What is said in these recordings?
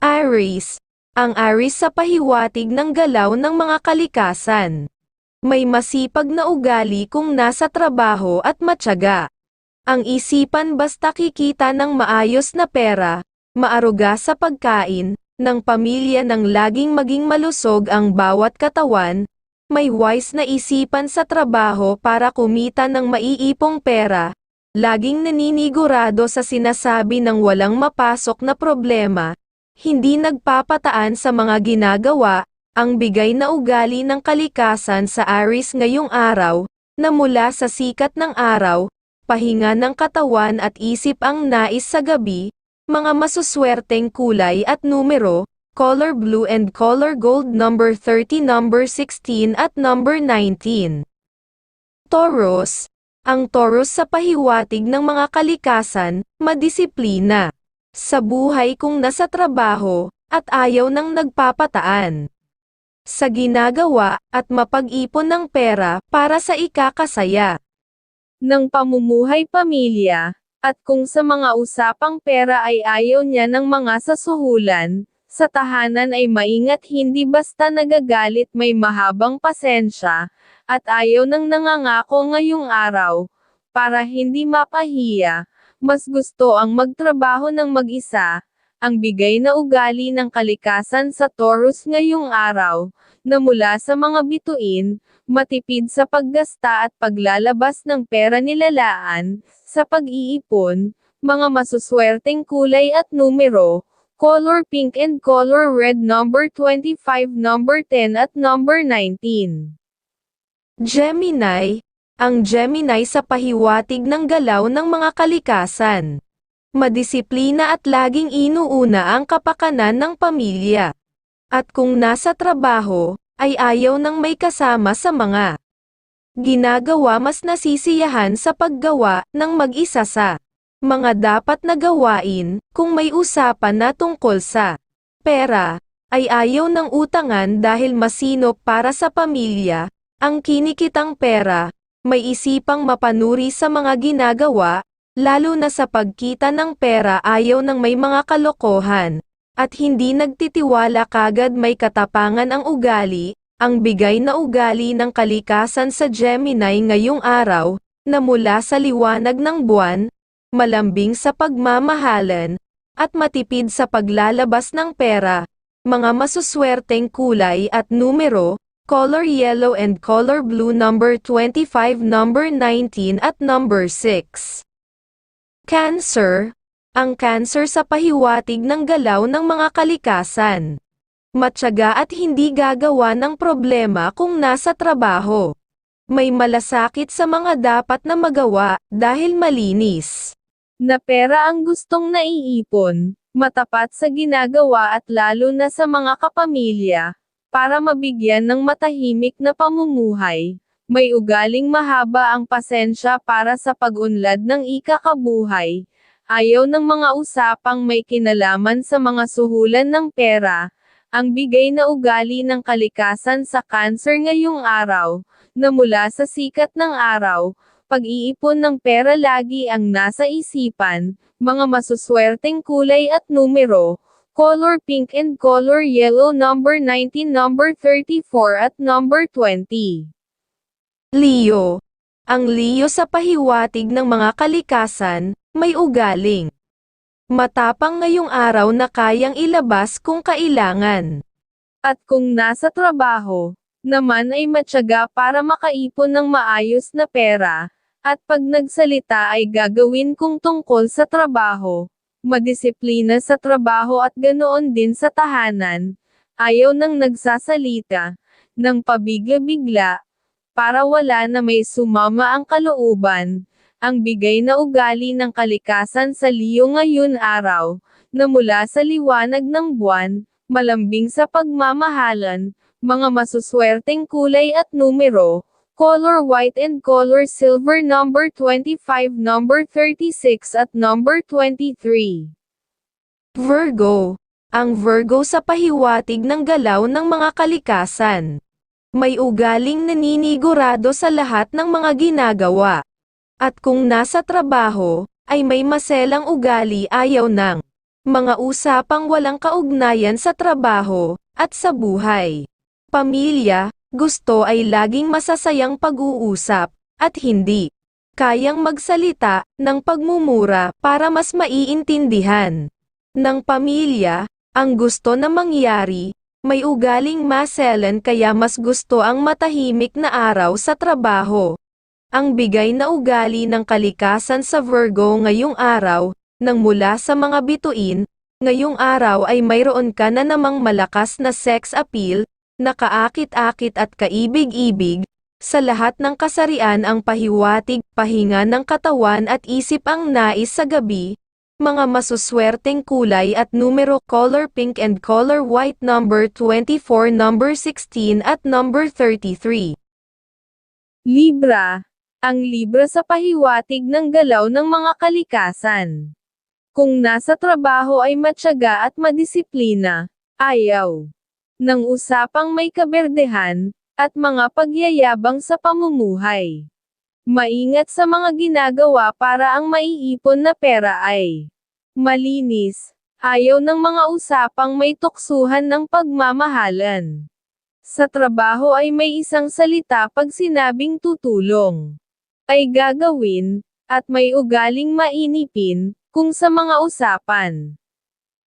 Aries, ang Aries sa pahiwatig ng galaw ng mga kalikasan. May masipag na ugali kung nasa trabaho at matyaga. Ang isipan basta kikita ng maayos na pera, maaruga sa pagkain, ng pamilya ng laging maging malusog ang bawat katawan, may wise na isipan sa trabaho para kumita ng maiipong pera, laging naninigurado sa sinasabi ng walang mapasok na problema, hindi nagpapataan sa mga ginagawa, ang bigay na ugali ng kalikasan sa Aries ngayong araw, na mula sa sikat ng araw, pahinga ng katawan at isip ang nais sa gabi, mga masuswerteng kulay at numero, color blue and color gold number 30 number 16 at number 19. Taurus, ang Taurus sa pahiwatig ng mga kalikasan, madisiplina sa buhay kung nasa trabaho, at ayaw ng nagpapataan. Sa ginagawa, at mapag-ipon ng pera para sa ikakasaya. Ng pamumuhay pamilya, at kung sa mga usapang pera ay ayaw niya ng mga sasuhulan, sa tahanan ay maingat hindi basta nagagalit may mahabang pasensya, at ayaw ng nangangako ngayong araw, para hindi mapahiya, mas gusto ang magtrabaho ng mag-isa, ang bigay na ugali ng kalikasan sa Taurus ngayong araw, na mula sa mga bituin, matipid sa paggasta at paglalabas ng pera nilalaan, sa pag-iipon, mga masuswerteng kulay at numero, color pink and color red number 25 number 10 at number 19. Gemini, ang Gemini sa pahiwatig ng galaw ng mga kalikasan. Madisiplina at laging inuuna ang kapakanan ng pamilya. At kung nasa trabaho, ay ayaw ng may kasama sa mga ginagawa mas nasisiyahan sa paggawa ng mag-isa sa mga dapat na gawain, kung may usapan na tungkol sa pera, ay ayaw ng utangan dahil masinop para sa pamilya, ang kinikitang pera, may isipang mapanuri sa mga ginagawa, lalo na sa pagkita ng pera ayaw ng may mga kalokohan, at hindi nagtitiwala kagad may katapangan ang ugali, ang bigay na ugali ng kalikasan sa Gemini ngayong araw, na mula sa liwanag ng buwan, malambing sa pagmamahalan, at matipid sa paglalabas ng pera, mga masuswerteng kulay at numero, color yellow and color blue number 25 number 19 at number 6. Cancer, ang cancer sa pahiwatig ng galaw ng mga kalikasan. Matyaga at hindi gagawa ng problema kung nasa trabaho. May malasakit sa mga dapat na magawa dahil malinis. Na pera ang gustong naiipon, matapat sa ginagawa at lalo na sa mga kapamilya, para mabigyan ng matahimik na pamumuhay. May ugaling mahaba ang pasensya para sa pag-unlad ng ikakabuhay. Ayaw ng mga usapang may kinalaman sa mga suhulan ng pera. Ang bigay na ugali ng kalikasan sa cancer ngayong araw, na mula sa sikat ng araw, pag-iipon ng pera lagi ang nasa isipan, mga masuswerteng kulay at numero, color pink and color yellow number 19 number 34 at number 20. Leo. Ang Leo sa pahiwatig ng mga kalikasan, may ugaling. Matapang ngayong araw na kayang ilabas kung kailangan. At kung nasa trabaho, naman ay matyaga para makaipon ng maayos na pera, at pag nagsalita ay gagawin kung tungkol sa trabaho, madisiplina sa trabaho at ganoon din sa tahanan, ayaw nang nagsasalita, ng pabigla-bigla, para wala na may sumama ang kalooban, ang bigay na ugali ng kalikasan sa Leo ngayon araw, na mula sa liwanag ng buwan, malambing sa pagmamahalan, mga masuswerteng kulay at numero, color white and color silver number 25 number 36 at number 23. Virgo. Ang Virgo sa pahiwatig ng galaw ng mga kalikasan. May ugaling naninigurado sa lahat ng mga ginagawa. At kung nasa trabaho, ay may maselang ugali ayaw ng Mga usapang walang kaugnayan sa trabaho, at sa buhay. Pamilya, gusto ay laging masasayang pag-uusap, at hindi kayang magsalita ng pagmumura para mas maiintindihan ng pamilya ang gusto na mangyari. May ugaling maselan kaya mas gusto ang matahimik na araw sa trabaho. Ang bigay na ugali ng kalikasan sa Virgo ngayong araw, nang mula sa mga bituin, ngayong araw ay mayroon ka na namang malakas na sex appeal, na kaakit-akit at kaibig-ibig, sa lahat ng kasarian ang pahiwatig, pahinga ng katawan at isip ang nais sa gabi, mga masuswerteng kulay at numero color pink and color white number 24 number 16 at number 33. Libra. Ang Libra sa pahiwatig ng galaw ng mga kalikasan. Kung nasa trabaho ay matyaga at madisiplina, ayaw ng usapang may kaberdehan, at mga pagyayabang sa pamumuhay. Maingat sa mga ginagawa para ang maiipon na pera ay malinis. Ayaw ng mga usapang may tuksuhan ng pagmamahalan. Sa trabaho ay may isang salita pag sinabing tutulong. Ay gagawin, at may ugaling mainipin, kung sa mga usapan.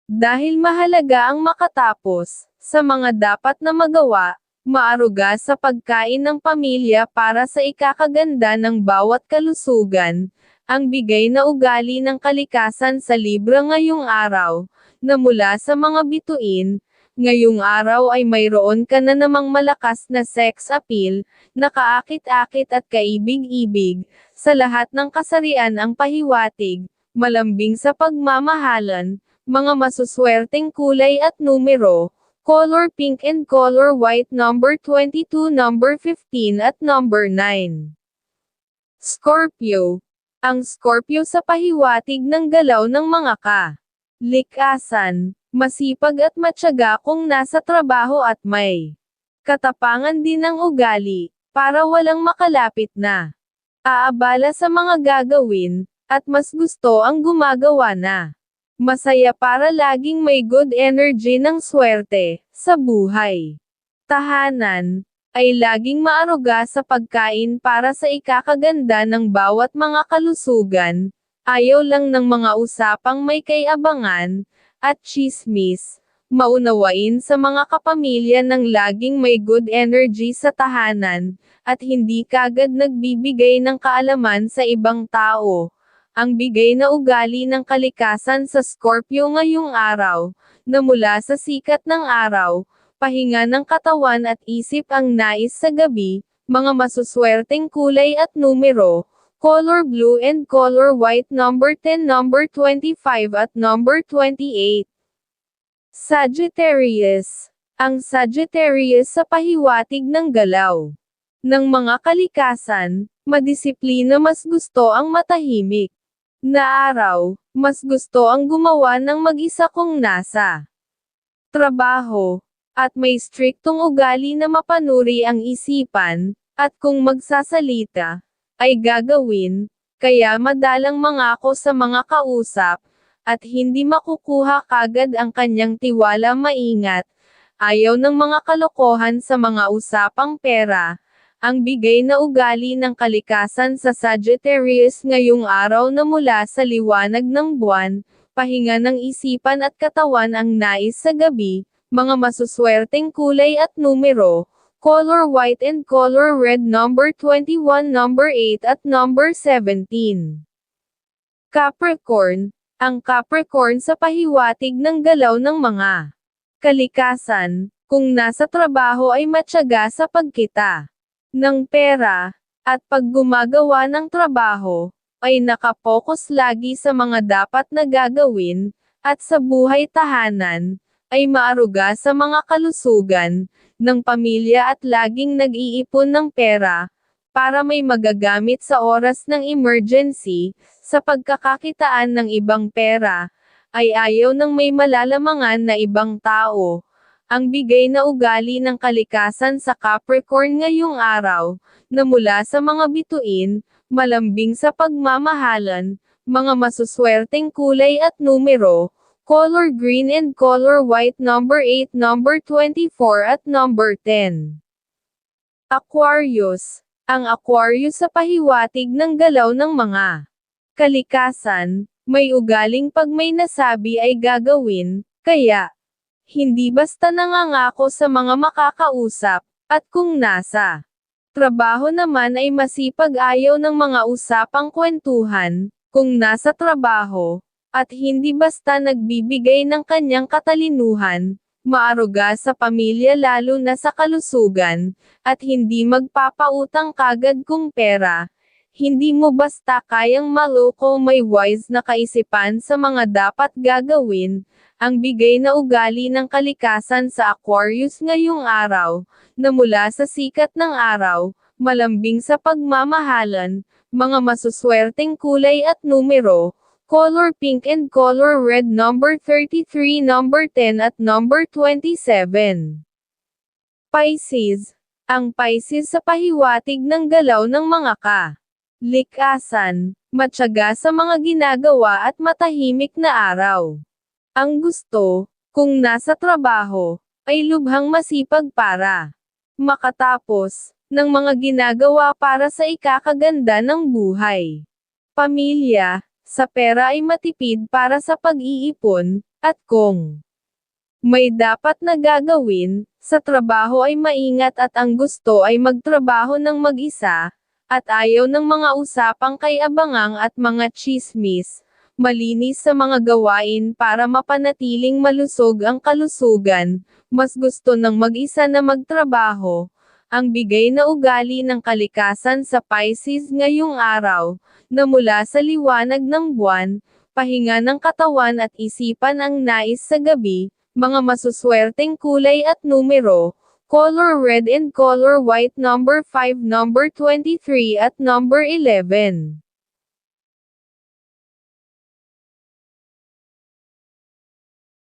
Dahil mahalaga ang makatapos, sa mga dapat na magawa, maaruga sa pagkain ng pamilya para sa ikakaganda ng bawat kalusugan, ang bigay na ugali ng kalikasan sa Libra ngayong araw, na mula sa mga bituin, ngayong araw ay mayroon ka na namang malakas na sex appeal, na kaakit-akit at kaibig-ibig, sa lahat ng kasarian ang pahiwatig, malambing sa pagmamahalan, mga masuswerteng kulay at numero, color pink and color white number 22 number 15 at number 9. Scorpio. Ang Scorpio sa pahiwatig ng galaw ng mga ka. Likasan, masipag at matyaga kung nasa trabaho at may katapangan din ng ugali, para walang makalapit na. Aabala sa mga gagawin, at mas gusto ang gumagawa na. Masaya para laging may good energy ng swerte, sa buhay. Tahanan, ay laging maaruga sa pagkain para sa ikakaganda ng bawat mga kalusugan, ayaw lang ng mga usapang may kayabangan, at chismis, maunawain sa mga kapamilya ng laging may good energy sa tahanan, at hindi kagad nagbibigay ng kaalaman sa ibang tao. Ang bigay na ugali ng kalikasan sa Scorpio ngayong araw, na mula sa sikat ng araw, pahinga ng katawan at isip ang nais sa gabi, mga masuswerteng kulay at numero, color blue and color white number 10 number 25 at number 28. Sagittarius. Ang Sagittarius sa pahiwatig ng galaw ng mga kalikasan, madisiplina mas gusto ang matahimik na araw, mas gusto ang gumawa ng mag-isa kung nasa trabaho, at may striktong ugali na mapanuri ang isipan, at kung magsasalita, ay gagawin, kaya madalang mangako sa mga kausap, at hindi makukuha kagad ang kanyang tiwala maingat, ayaw ng mga kalokohan sa mga usapang pera, ang bigay na ugali ng kalikasan sa Sagittarius ngayong araw na mula sa liwanag ng buwan, pahinga ng isipan at katawan ang nais sa gabi, mga masuswerteng kulay at numero, color white and color red number 21 number 8 at number 17. Capricorn, ang Capricorn sa pahiwatig ng galaw ng mga kalikasan, kung nasa trabaho ay matyaga sa pagkita ng pera, at pag gumagawa ng trabaho, ay nakapokus lagi sa mga dapat na gagawin, at sa buhay tahanan, ay maaruga sa mga kalusugan, ng pamilya at laging nag-iipon ng pera, para may magagamit sa oras ng emergency, sa pagkakakitaan ng ibang pera, ay ayaw ng may malalamangan na ibang tao. Ang bigay na ugali ng kalikasan sa Capricorn ngayong araw, na mula sa mga bituin, malambing sa pagmamahalan, mga masuswerteng kulay at numero, color green and color white number 8, number 24 at number 10. Aquarius. Ang Aquarius sa pahiwatig ng galaw ng mga kalikasan, may ugaling pag may nasabi ay gagawin, kaya, hindi basta nangangako sa mga makakausap, at kung nasa trabaho naman ay masipag ayaw ng mga usapang kwentuhan, kung nasa trabaho, at hindi basta nagbibigay ng kanyang katalinuhan, maaruga sa pamilya lalo na sa kalusugan, at hindi magpapautang kagad kung pera. Hindi mo basta kayang maloko may wise na kaisipan sa mga dapat gagawin, ang bigay na ugali ng kalikasan sa Aquarius ngayong araw, na mula sa sikat ng araw, malambing sa pagmamahalan, mga masuswerteng kulay at numero, color pink and color red number 33, number 10 at number 27. Pisces. Ang Pisces sa pahiwatig ng galaw ng mga ka. Likasan, matyaga sa mga ginagawa at matahimik na araw. Ang gusto, kung nasa trabaho, ay lubhang masipag para makatapos ng mga ginagawa para sa ikakaganda ng buhay. Pamilya, sa pera ay matipid para sa pag-iipon, at kung may dapat na gagawin, sa trabaho ay maingat at ang gusto ay magtrabaho ng mag-isa, at ayaw ng mga usapang kay abangang at mga chismis, malinis sa mga gawain para mapanatiling malusog ang kalusugan, mas gusto ng mag-isa na magtrabaho, ang bigay na ugali ng kalikasan sa Pisces ngayong araw, na mula sa liwanag ng buwan, pahinga ng katawan at isipan ang nais sa gabi, mga masuswerteng kulay at numero, color red and color white number 5, number 23 at number 11.